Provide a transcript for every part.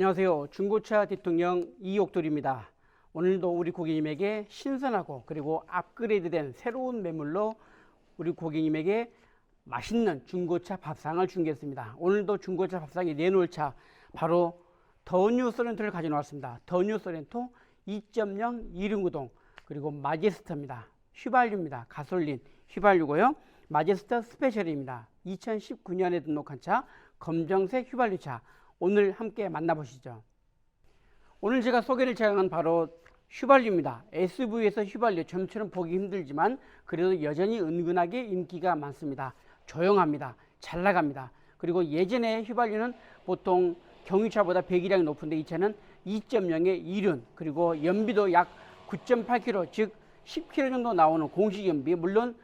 안녕하세요. 중고차 대통령 이옥돌입니다. 오늘도 우리 고객님에게 신선하고 그리고 업그레이드된 새로운 매물로 우리 고객님에게 맛있는 중고차 밥상을 준비했습니다. 오늘도 중고차 밥상에 내놓을 차 바로 더뉴 소렌토를 가져 나왔습니다. 더뉴 소렌토 2.0 2륜구동 그리고 마제스터입니다. 휘발유입니다. 가솔린 휘발유고요. 마제스터 스페셜입니다. 2019년에 등록한 차 검정색 휘발유차 오늘 함께 만나보시죠. 오늘 제가 소개를 제공한 바로 휘발유입니다. SUV에서 휘발유 좀처럼 보기 힘들지만 그래도 여전히 은근하게 인기가 많습니다. 조용합니다. 잘 나갑니다. 그리고 예전에 휘발유는 보통 경유차보다 배기량이 높은데 이 차는 2.0의 2륜 그리고 연비도 약 9.8km 즉 10km 정도 나오는 공식 연비 물론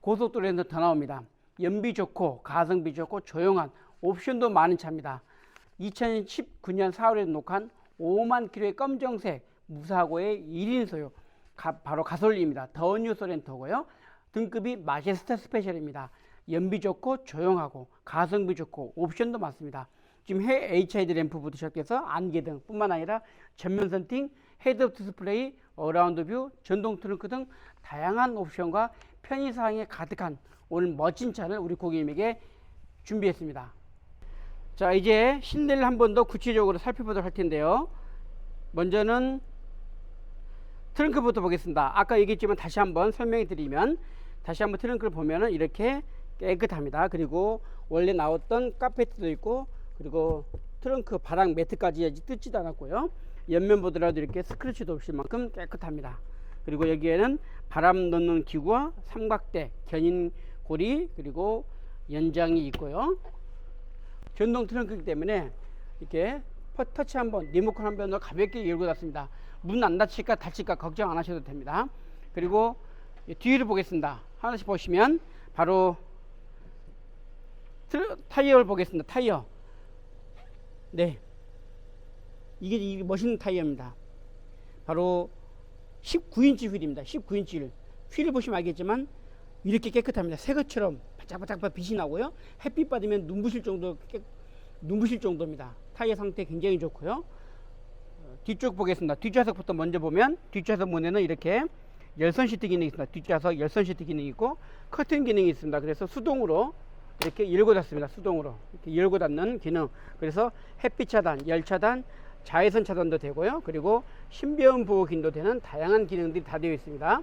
고속도로에서 더 나옵니다. 연비 좋고 가성비 좋고 조용한 옵션도 많은 차입니다. 2019년 4월에 녹한 5만 킬로의 검정색 무사고의 1인 소유 가- 바로 가솔린입니다. 더 뉴 소렌토고요. 등급이 마제스터 스페셜입니다. 연비 좋고 조용하고 가성비 좋고 옵션도 많습니다. 지금 해 HID 램프부터 시작해서 안개등 뿐만 아니라 전면 선팅, 헤드업 디스플레이, 어라운드 뷰, 전동 트렁크 등 다양한 옵션과 편의사항이 가득한 오늘 멋진 차를 우리 고객님에게 준비했습니다. 자 이제 실내를 한 번 더 구체적으로 살펴보도록 할 텐데요. 먼저는 트렁크부터 보겠습니다. 아까 얘기했지만 다시 한번 설명해 드리면 다시 한번 트렁크를 보면은 이렇게 깨끗합니다. 그리고 원래 나왔던 카페트도 있고 그리고 트렁크 바닥 매트까지 뜯지도 않았고요. 옆면 보더라도 이렇게 스크래치도 없을 만큼 깨끗합니다. 그리고 여기에는 바람 넣는 기구와 삼각대, 견인 고리 그리고 연장이 있고요. 전동 트렁크이기 때문에 이렇게 퍼- 터치 한번 리모컨 한 번으로 가볍게 열고 닫습니다. 문 안 닫힐까 닫힐까 걱정 안 하셔도 됩니다. 그리고 이 뒤를 보겠습니다. 하나씩 보시면 바로 타이어를 보겠습니다. 타이어. 네. 이게, 이게 멋있는 타이어입니다. 바로 19인치 휠입니다. 19인치 휠. 휠을 보시면 알겠지만 이렇게 깨끗합니다. 새 것처럼 바짝바짝 빛이 나고요. 햇빛 받으면 눈부실 정도 깨, 눈부실 정도입니다. 타이어 상태 굉장히 좋고요. 어, 뒤쪽 보겠습니다. 뒷좌석부터 먼저 보면 뒷좌석 문에는 이렇게 열선 시트 기능이 있습니다. 뒷좌석 열선 시트 기능이 있고 커튼 기능이 있습니다. 그래서 수동으로 이렇게 열고 닫습니다. 수동으로 이렇게 열고 닫는 기능. 그래서 햇빛 차단, 열 차단, 자외선 차단도 되고요. 그리고 신비음 보호 기능도 되는 다양한 기능들이 다 되어 있습니다.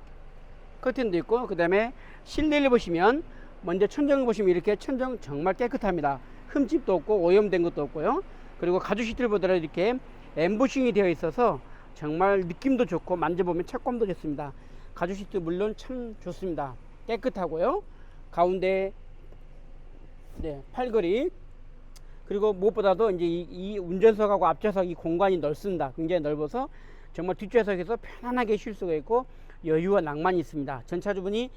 커튼도 있고 그 다음에 실내를 보시면 먼저 천정을 보시면 이렇게 천정 정말 깨끗합니다. 흠집도 없고 오염된 것도 없고요. 그리고 가죽 시트를 보더라도 이렇게 엠보싱이 되어 있어서 정말 느낌도 좋고 만져보면 착감도 좋습니다. 가죽 시트 물론 참 좋습니다. 깨끗하고요. 가운데 네, 팔걸이 그리고 무엇보다도 이제 이, 이 운전석하고 앞좌석 이 공간이 넓습니다. 굉장히 넓어서 정말 뒷좌석에서 편안하게 쉴 수가 있고 여유와 낭만이 있습니다. 전차주분이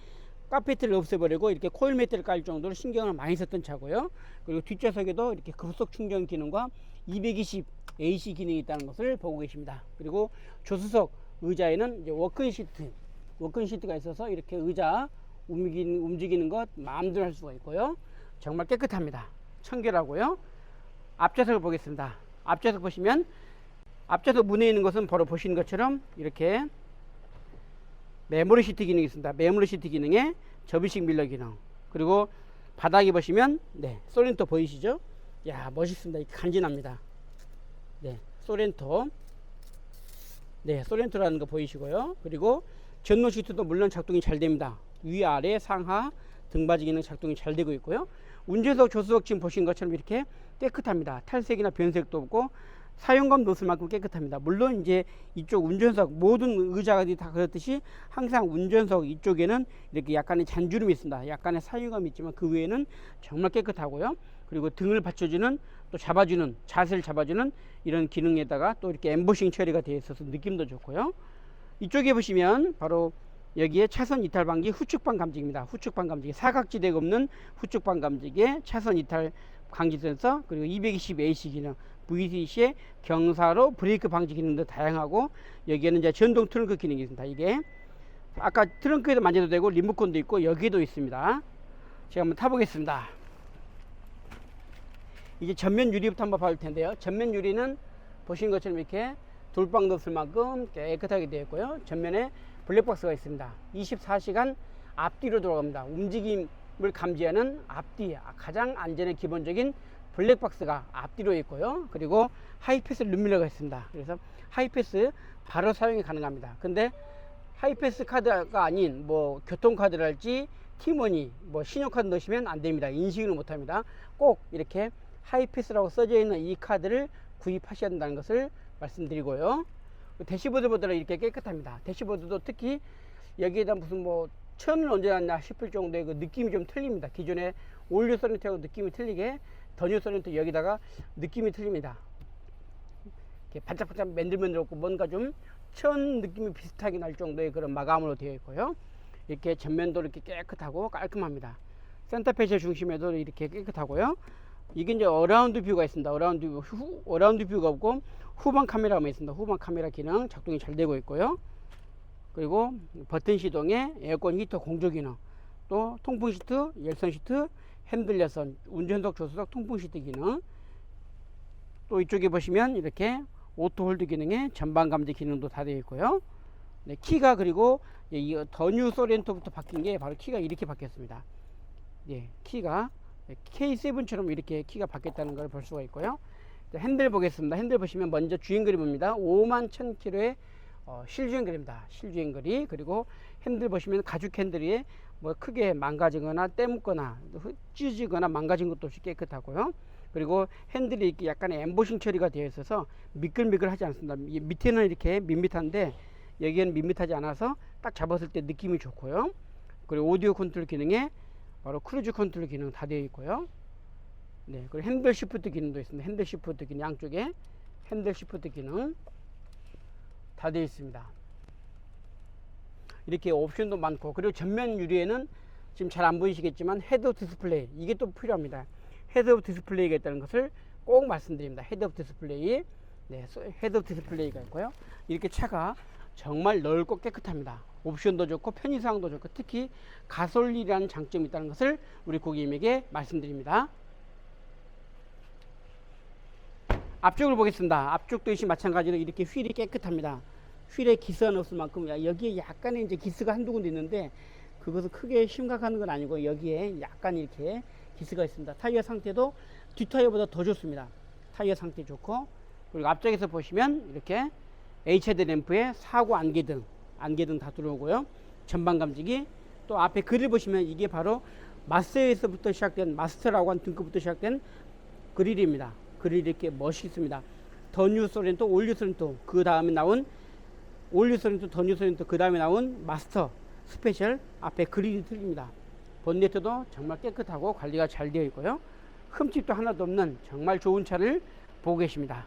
카페트를 없애버리고 이렇게 코일 매트를 깔 정도로 신경을 많이 썼던 차고요. 그리고 뒷좌석에도 이렇게 급속 충전 기능과 220 AC 기능이 있다는 것을 보고 계십니다. 그리고 조수석 의자에는 워크인 시트, 워크인 시트가 있어서 이렇게 의자 움직이는, 움직이는 것 마음대로 할 수가 있고요. 정말 깨끗합니다. 청결하고요. 앞좌석을 보겠습니다. 앞좌석 보시면 앞좌석 문에 있는 것은 바로 보시는 것처럼 이렇게 메모리 시트 기능이 있습니다. 메모리 시트 기능에 접이식 밀러 기능. 그리고 바닥에 보시면 네, 소렌토 보이시죠? 야, 멋있습니다. 간지납니다. 네, 소렌토. 네, 소렌토라는 거 보이시고요. 그리고 전노 시트도 물론 작동이 잘 됩니다. 위, 아래, 상하, 등받이 기능 작동이 잘 되고 있고요. 운전석, 조수석 지금 보신 것처럼 이렇게 깨끗합니다. 탈색이나 변색도 없고 사용감 놓을 만큼 깨끗합니다. 물론 이제 이쪽 운전석 모든 의자가 다 그렇듯이 항상 운전석 이쪽에는 이렇게 약간의 잔주름이 있습니다. 약간의 사용감이 있지만 그 외에는 정말 깨끗하고요. 그리고 등을 받쳐주는 또 잡아주는 자세를 잡아주는 이런 기능에다가 또 이렇게 엠보싱 처리가 되어 있어서 느낌도 좋고요. 이쪽에 보시면 바로 여기에 차선 이탈 방지 후측방 감지기입니다. 후측방 감지기 사각지대가 없는 후측방 감지기에 차선 이탈 방지 센서 그리고 220 AC 기능 VCC의 경사로 브레이크 방지 기능도 다양하고 여기에는 이제 전동 트렁크 기능이 있습니다. 이게 아까 트렁크에도 만져도 되고 리모컨도 있고 여기도 있습니다. 제가 한번 타보겠습니다. 이제 전면 유리부터 한번 봐볼 텐데요. 전면 유리는 보시는 것처럼 이렇게 돌방 넣을 만큼 깨끗하게 되어 있고요. 전면에 블랙박스가 있습니다. 24시간 앞뒤로 돌아갑니다. 움직임을 감지하는 앞뒤 가장 안전의 기본적인 블랙박스가 앞뒤로 있고요. 그리고 하이패스 룸밀러가 있습니다. 그래서 하이패스 바로 사용이 가능합니다. 근데 하이패스 카드가 아닌 뭐 교통카드랄지 티머니 뭐 신용카드 넣으시면 안 됩니다. 인식을 못 합니다. 꼭 이렇게 하이패스라고 써져 있는 이 카드를 구입하셔야 된다는 것을 말씀드리고요. 대시보드보다 이렇게 깨끗합니다. 대시보드도 특히 여기에다 무슨 뭐 천을 언제 놨냐 싶을 정도의 그 느낌이 좀 틀립니다. 기존에 올류 소렌트하고 느낌이 틀리게 더뉴 소렌트 여기다가 느낌이 틀립니다. 이렇게 반짝반짝 맨들맨들없고 뭔가 좀 천 느낌이 비슷하게 날 정도의 그런 마감으로 되어 있고요. 이렇게 전면도 이렇게 깨끗하고 깔끔합니다. 센터페시아 중심에도 이렇게 깨끗하고요. 이게 이제 어라운드 뷰가 있습니다. 어라운드 뷰, 후, 어라운드 뷰가 없고 후방 카메라가 있습니다. 후방 카메라 기능 작동이 잘 되고 있고요. 그리고 버튼 시동에 에어컨 히터 공조 기능, 또 통풍 시트, 열선 시트, 핸들 열선, 운전석 조수석 통풍 시트 기능. 또 이쪽에 보시면 이렇게 오토 홀드 기능에 전방 감지 기능도 다 되어 있고요. 네, 키가 그리고 이 더뉴 소렌토부터 바뀐 게 바로 키가 이렇게 바뀌었습니다. 예, 키가 K7처럼 이렇게 키가 바뀌었다는 걸 볼 수가 있고요. 자, 핸들 보겠습니다. 핸들 보시면 먼저 주행 그립입니다. 5만 1000km의 어, 실주행 그립입니다. 실주행 그립 그리고 핸들 보시면 가죽 핸들이 뭐 크게 망가지거나 때묻거나 찢어지거나 망가진 것도 없이 깨끗하고요. 그리고 핸들이 이렇게 약간의 엠보싱 처리가 되어 있어서 미끌미끌하지 않습니다. 이 밑에는 이렇게 밋밋한데 여기는 밋밋하지 않아서 딱 잡았을 때 느낌이 좋고요. 그리고 오디오 컨트롤 기능에 바로 크루즈 컨트롤 기능 다 되어 있고요. 네, 그리고 핸들 시프트 기능도 있습니다. 핸들 시프트 기능 양쪽에 핸들 시프트 기능 다 되어 있습니다. 이렇게 옵션도 많고 그리고 전면 유리에는 지금 잘 안 보이시겠지만 헤드업 디스플레이 이게 또 필요합니다. 헤드업 디스플레이가 있다는 것을 꼭 말씀드립니다. 헤드업 디스플레이 네, 소- 헤드업 디스플레이가 있고요. 이렇게 차가 정말 넓고 깨끗합니다. 옵션도 좋고 편의사항도 좋고 특히 가솔린이라는 장점이 있다는 것을 우리 고객님에게 말씀드립니다. 앞쪽을 보겠습니다. 앞쪽도 역시 마찬가지로 이렇게 휠이 깨끗합니다. 휠에 기스가 없을 만큼 야, 여기에 약간의 이제 기스가 한두 군데 있는데 그것은 크게 심각한 건 아니고 여기에 약간 이렇게 기스가 있습니다. 타이어 상태도 뒷타이어보다 더 좋습니다. 타이어 상태 좋고 그리고 앞쪽에서 보시면 이렇게 HID 램프에 사고 안개등 안개등 다 들어오고요. 전방 감지기 또 앞에 글을 보시면 이게 바로 마스터에서부터 시작된 마스터라고 한 등급부터 시작된 그릴입니다. 그릴이 이렇게 멋있습니다. 더 뉴 소렌토, 올류 소렌토 그 다음에 나온 올류 소렌토, 더 뉴 소렌토 그 다음에 나온 마스터 스페셜 앞에 그릴이 틀립니다. 본네트도 정말 깨끗하고 관리가 잘 되어 있고요. 흠집도 하나도 없는 정말 좋은 차를 보고 계십니다.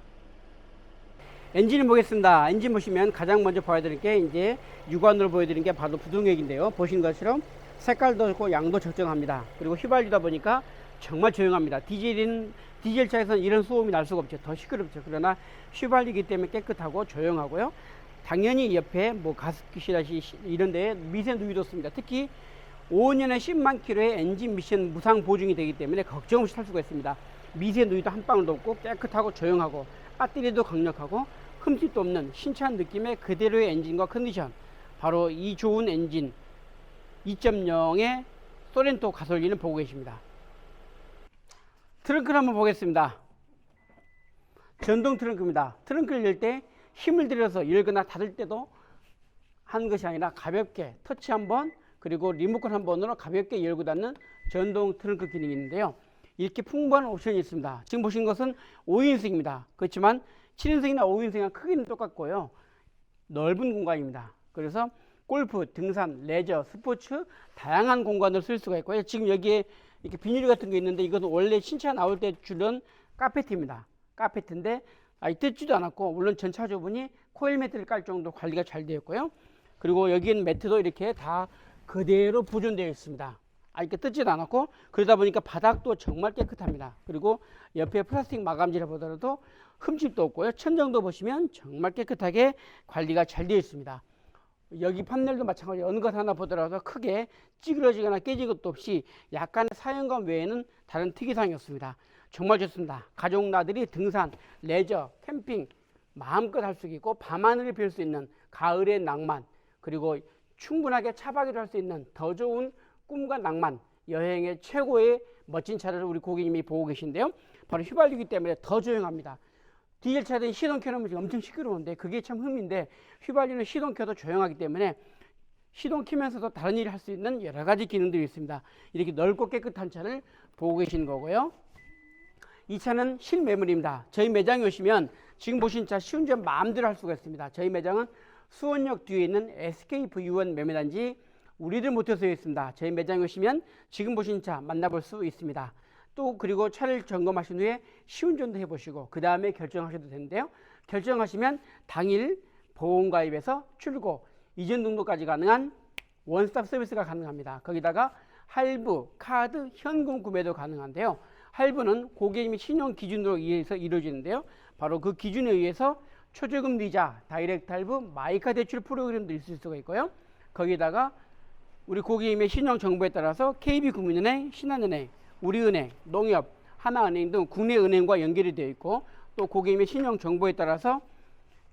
엔진을 보겠습니다. 엔진 보시면 가장 먼저 보여드릴 게 이제 육안으로 보여드린 게 바로 부동액인데요. 보시는 것처럼 색깔도 좋고 양도 적정합니다. 그리고 휘발유다 보니까 정말 조용합니다. 디젤인 디젤 차에서는 이런 소음이 날 수가 없죠. 더 시끄럽죠. 그러나 휘발유이기 때문에 깨끗하고 조용하고요. 당연히 옆에 뭐 가습기실이라시 이런 데에 미세 누이도 없습니다. 특히 5년에 10만 킬로의 엔진 미션 무상 보증이 되기 때문에 걱정 없이 탈 수가 있습니다. 미세 누이도 한 방울도 없고 깨끗하고 조용하고 배터리도 강력하고 흠집도 없는 신차한 느낌의 그대로의 엔진과 컨디션 바로 이 좋은 엔진 2.0의 소렌토 가솔린을 보고 계십니다. 트렁크를 한번 보겠습니다. 전동 트렁크입니다. 트렁크를 열 때 힘을 들여서 열거나 닫을 때도 하는 것이 아니라 가볍게 터치 한 번 그리고 리모컨 한 번으로 가볍게 열고 닫는 전동 트렁크 기능이 있는데요. 이렇게 풍부한 옵션이 있습니다. 지금 보신 것은 5인승입니다. 그렇지만 7인승이나 5인승이랑 크기는 똑같고요. 넓은 공간입니다. 그래서 골프, 등산, 레저, 스포츠 다양한 공간을 쓸 수가 있고요. 지금 여기에 이렇게 비닐 같은 게 있는데 이것은 원래 신차 나올 때 주는 카페트입니다. 카페트인데 아, 뜯지도 않았고 물론 전차 주분이 코일 매트를 깔 정도 관리가 잘 되어 있고요. 그리고 여기는 매트도 이렇게 다 그대로 보존되어 있습니다. 아, 이렇게 뜯지도 않았고 그러다 보니까 바닥도 정말 깨끗합니다. 그리고 옆에 플라스틱 마감지를 보더라도 흠집도 없고요. 천정도 보시면 정말 깨끗하게 관리가 잘 되어 있습니다. 여기 판넬도 마찬가지 어느 것 하나 보더라도 크게 찌그러지거나 깨진 것도 없이 약간의 사용감 외에는 다른 특이사항이 없습니다. 정말 좋습니다. 가족 나들이 등산, 레저, 캠핑 마음껏 할 수 있고 밤하늘을 펼수 있는 가을의 낭만 그리고 충분하게 차박을 할수 있는 더 좋은 꿈과 낭만 여행의 최고의 멋진 차를 우리 고객님이 보고 계신데요. 바로 휘발유기 때문에 더 조용합니다. 디젤 차들은 시동 켜놓으면 지금 엄청 시끄러운데 그게 참 흠인데 휘발유는 시동 켜도 조용하기 때문에 시동 키면서도 다른 일을 할 수 있는 여러 가지 기능들이 있습니다. 이렇게 넓고 깨끗한 차를 보고 계신 거고요. 이 차는 실매물입니다. 저희 매장에 오시면 지금 보신 차 시운전 마음대로 할 수가 있습니다. 저희 매장은 수원역 뒤에 있는 SKV 유원 매매단지 우리들 모터스에 있습니다. 저희 매장에 오시면 지금 보신 차 만나볼 수 있습니다. 또 그리고 차를 점검하신 후에 시운전도 해보시고 그 다음에 결정하셔도 되는데요. 결정하시면 당일 보험가입에서 출고 이전 등록까지 가능한 원스톱 서비스가 가능합니다. 거기다가 할부, 카드, 현금 구매도 가능한데요. 할부는 고객님이 신용 기준으로 의해서 이루어지는데요. 바로 그 기준에 의해서 초저금 이자, 다이렉트 할부, 마이카 대출 프로그램도 있을 수가 있고요. 거기다가 우리 고객님의 신용 정보에 따라서 KB국민은행, 신한은행, 우리은행, 농협, 하나은행 등 국내 은행과 연결이 되어 있고 또 고객님의 신용 정보에 따라서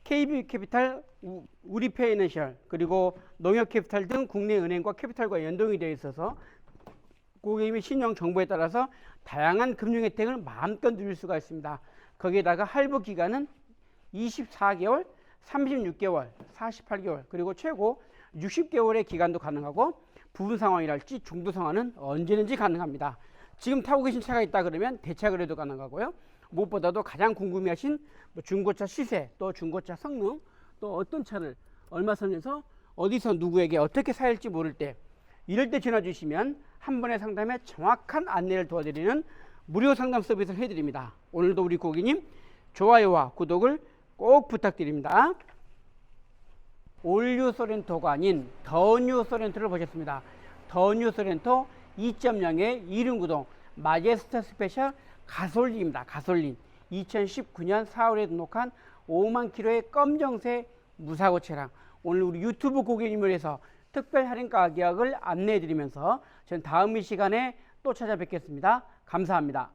KB캐피탈, 우- 우리 페이낸셜 그리고 농협 캐피탈 등 국내 은행과 캐피탈과 연동이 되어 있어서 고객님의 신용 정보에 따라서 다양한 금융 혜택을 마음껏 누릴 수가 있습니다. 거기에다가 할부 기간은 24개월, 36개월, 48개월, 그리고 최고 60개월의 기간도 가능하고 부분 상황이랄지 중도 상황은 언제든지 가능합니다. 지금 타고 계신 차가 있다 그러면 대차거래도 가능하고요. 무엇보다도 가장 궁금해하신 뭐 중고차 시세, 또 중고차 성능, 또 어떤 차를 얼마 선에서 어디서 누구에게 어떻게 사야 지 모를 때 이럴 때 전화 주시면 한 번의 상담에 정확한 안내를 도와드리는 무료 상담 서비스를 해드립니다. 오늘도 우리 고객님 좋아요와 구독을 꼭 부탁드립니다. 올뉴 소렌토가 아닌 더뉴 소렌토를 보셨습니다. 더뉴 소렌토 2.0의 이륜구동 마제스터 스페셜 가솔린입니다. 가솔린 2019년 4월에 등록한 5만 킬로의 검정색 무사고 차량 오늘 우리 유튜브 고객님을 해서 특별 할인 가격을 안내해 드리면서 전 다음 이 시간에 또 찾아뵙겠습니다. 감사합니다.